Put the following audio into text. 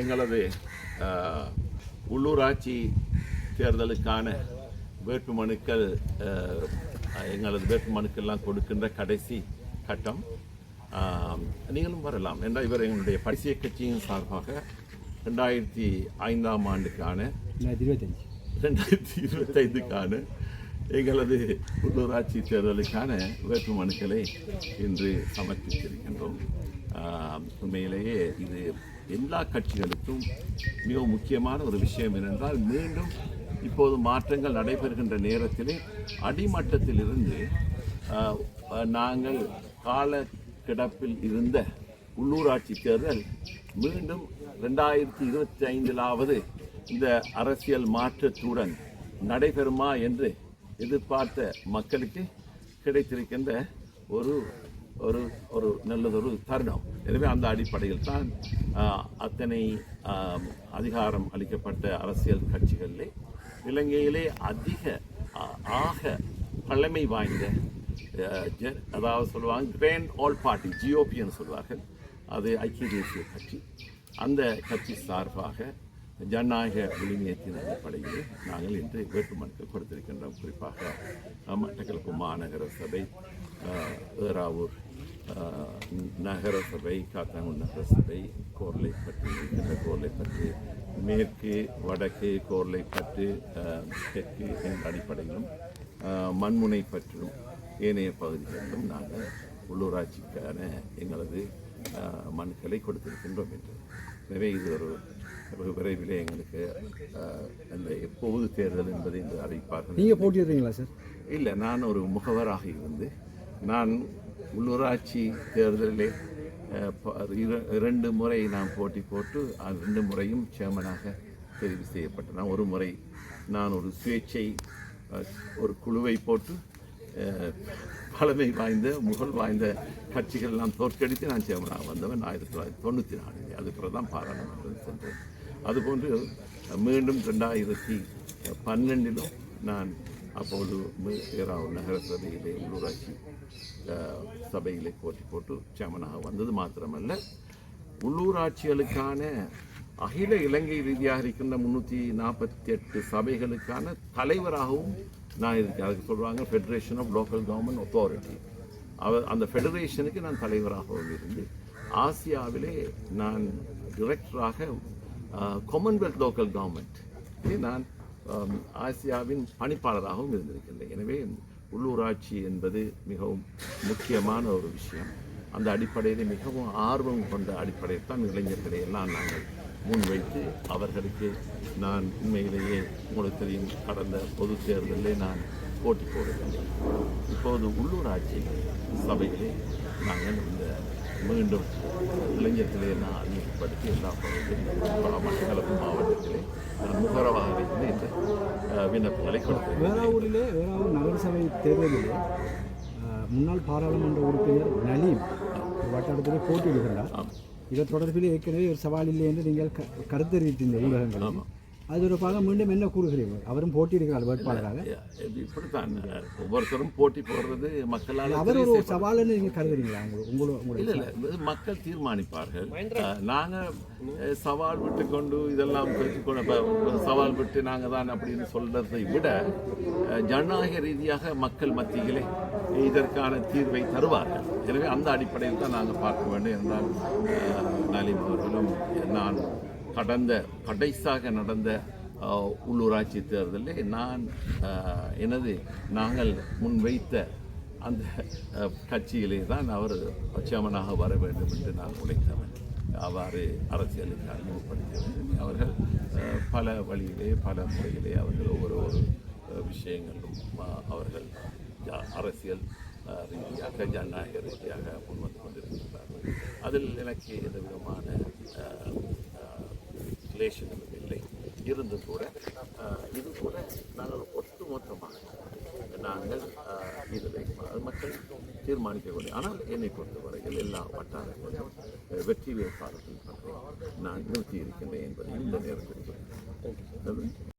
எங்களது உள்ளூராட்சி தேர்தலுக்கான வேட்புமனுக்கள் அஹ், எங்களது வேட்புமனுக்கெல்லாம் கொடுக்கின்ற கடைசி கட்டம். நீங்களும் வரலாம். என்றால் இவர் எங்களுடைய பரிசிய கட்சியின் சார்பாக ரெண்டாயிரத்தி ஐந்தாம் ஆண்டுக்கான ரெண்டாயிரத்தி இருபத்தஞ்சு ரெண்டாயிரத்தி இருபத்தைந்துக்கான எங்களது உள்ளூராட்சி தேர்தலுக்கான வேட்புமனுக்களை இன்று சமர்ப்பித்திருக்கின்றோம். உண்மையிலேயே இது எல்லா கட்சிகளுக்கும் மிக முக்கியமான ஒரு விஷயம் என்னென்றால் மீண்டும் இப்போது மாற்றங்கள் நடைபெறுகின்ற நேரத்திலே அடிமட்டத்திலிருந்து நாங்கள் கால கிடப்பில் இருந்த உள்ளூராட்சி தேர்தல் மீண்டும் ரெண்டாயிரத்தி இருபத்தி ஐந்திலாவது இந்த அரசியல் மாற்றத்துடன் நடைபெறுமா என்று எதிர்பார்த்த மக்களுக்கு கிடைத்திருக்கின்ற ஒரு ஒரு ஒரு நல்லதொரு தருணம். எனவே அந்த அடிப்படையில் தான் அத்தனை அதிகாரம் அளிக்கப்பட்ட அரசியல் கட்சிகளிலே இலங்கையிலே அதிக ஆக பழமை வாய்ந்த ஜ- அதாவது சொல்லுவாங்க கிராண்ட் ஆல் பார்ட்டி ஜிஓபின்னு சொல்வார்கள். அது ஐக்கிய தேசிய கட்சி. அந்த கட்சி சார்பாக ஜனநாயக விழுமியத்தின் அடிப்படையில் நாங்கள் இன்று வேட்புமனுக்கு கொடுத்திருக்கின்றோம். குறிப்பாக மட்டக்களப்பு மாநகர சபை ஏராவூர் நகர சபை காத்தாங்குடி நகர சபை கோர்லைப்பட்டு இருக்கின்ற கோர்லைப்பட்டு மேற்கு வடக்கு கோர்லைப்பட்டு அஹ், தெற்கு என்ற அடிப்படையிலும் மண்முனை பற்றும் ஏனைய பகுதிகளிலும் நாங்கள் உள்ளூராட்சிக்கான எங்களது மனுக்களை கொடுத்திருக்கின்றோம் என்று. எனவே இது ஒரு ஒரு விரைவிலே எங்களுக்கு அந்த எப்போது தேர்தல் என்பதை அறிவிப்பார்கள் நீங்கள் போட்டிடுறீங்களா சார்? இல்லை நான் ஒரு முகவராக இருந்து நான் உள்ளூராட்சி தேர்தலிலே இரண்டு முறை நான் போட்டி போட்டு ரெண்டு முறையும் சேர்மனாக தெரிவு செய்யப்பட்டேன் நான் ஒரு முறை நான் ஒரு சுயேட்சை ஒரு குழுவை போட்டு பழமை வாய்ந்த முகழ் வாய்ந்த கட்சிகள் எல்லாம் தோற்கடித்து நான் சேர்மனாக வந்தவன் ஆயிரத்தி தொள்ளாயிரத்தி தொண்ணூற்றி நாலு அது பிறகு தான் பாராளுமன்றம் சென்றேன் அதுபோன்று மீண்டும் ரெண்டாயிரத்தி பன்னெண்டிலும் நான் அப்போது மி- நகர சபையிலே உள்ளூராட்சி அஹ், சபையிலே போட்டி போட்டு சேமனாக வந்தது மாத்திரமல்ல உள்ளூராட்சிகளுக்கான அகில இலங்கை ரீதியாக இருக்கின்ற முன்னூற்றி நாற்பத்தி எட்டு சபைகளுக்கான தலைவராகவும் நான் இருக்கேன். அதுக்கு சொல்கிறாங்க federation of local government authority அவர் அந்த ஃபெடரேஷனுக்கு நான் தலைவராகவும் இருந்து ஆசியாவிலே நான் டிரெக்டராக காமன்வெல்த் லோக்கல் கவர்மெண்ட் நான் ஆசியாவின் பணிப்பாளராகவும் இருந்திருக்கின்றேன். எனவே உள்ளூராட்சி என்பது மிகவும் முக்கியமான ஒரு விஷயம். அந்த அடிப்படையில் மிகவும் ஆர்வம் கொண்ட அடிப்படையில் தான் இளைஞர்களை எல்லாம் நாங்கள் முன்வைத்து அவர்களுக்கு நான் உண்மையிலேயே உங்களுக்கு தெரியும் கடந்த பொது தேர்தலிலே நான் போட்டி போடவில்லை. இப்போது உள்ளூராட்சி சபையிலே நாங்கள் இந்த மீண்டும் இளைஞர்களை எல்லாம் அறிமுகப்படுத்தி எல்லா பகுதியிலும் மட்டக்களப்பு மாவட்டத்திலே முகரவாக இருந்து இந்த விண்ணப்பங்களை கொடுத்தேன். வேறாவூரிலே வேறாவூர் நகரசபை தேர்தலிலே முன்னாள் பாராளுமன்ற உறுப்பினர் நலீம் வட்டாரத்திலே போட்டியிடுகிறார். ஆமாம் இதை தொடர்பில் ஏற்கனவே ஒரு சவால் இல்லை என்று நீங்கள் க- கருத்து தெரிவித்திருந்த ஊடகங்கள் அது தொடர்பாக மீண்டும் என்ன கூறுகிறீர்கள்? அவரும் போட்டியிடுகிறார் வேட்பாளராக. இப்படித்தான். ஒவ்வொருத்தரும் போட்டி போடுறது மக்களால் அவர் ஒரு சவால்னு நீங்கள் கருதுறீங்களா? உங்களோட உங்களுடைய இல்ல இல்ல இது மக்கள் தீர்மானிப்பார்கள். அஹ், நாங்க அஹ், சவால் விட்டு கொண்டு இதெல்லாம் ஒரு சவால் விட்டு நாங்க தான் அப்படின்னு சொல்றதை விட ஜனநாயக ரீதியாக மக்கள் மத்தியிலே இதற்கான தீர்வை தருவார்கள். எனவே அந்த அடிப்படையில் தான் நாங்கள் பார்க்க வேண்டும் என்றால் நலிம் அவர்களும் நான் கடந்த கடைசாக நடந்த உள்ளூராட்சி தேர்தலில் நான் எனது நாங்கள் முன்வைத்த அந்த கட்சியிலே தான் அவர் சேமனாக வர வேண்டும் என்று நான் உழைத்தவன். அவ்வாறு அரசியலுக்கு அறிமுகப்படுத்தியவர்கள். அவர்கள் பல வழியிலே பல முறையிலே அவர்கள் ஒவ்வொரு ஒரு விஷயங்களும் அவர்கள் அரசியல் ரீதியாக ஜனநாயக ரீதியாக முன்வந்து கொண்டிருக்கிறார்கள். அதில் எனக்கு எந்த விதமான ரிலேஷனும் இல்லை. இருந்தும் கூட இது கூட நாங்கள் ஒட்டுமொத்தமாக நாங்கள் அஹ், இதில் மக்கள் தீர்மானிக்கக்கூடிய ஆனால் என்னை பொறுத்தவரையில் எல்லா வட்டாரங்களிலும் அஹ், வெற்றி வேட்பாளர்கள் பற்றி நான் நிறுத்தி இருக்கின்றேன் என்பதையும் இந்த நேரத்தில்.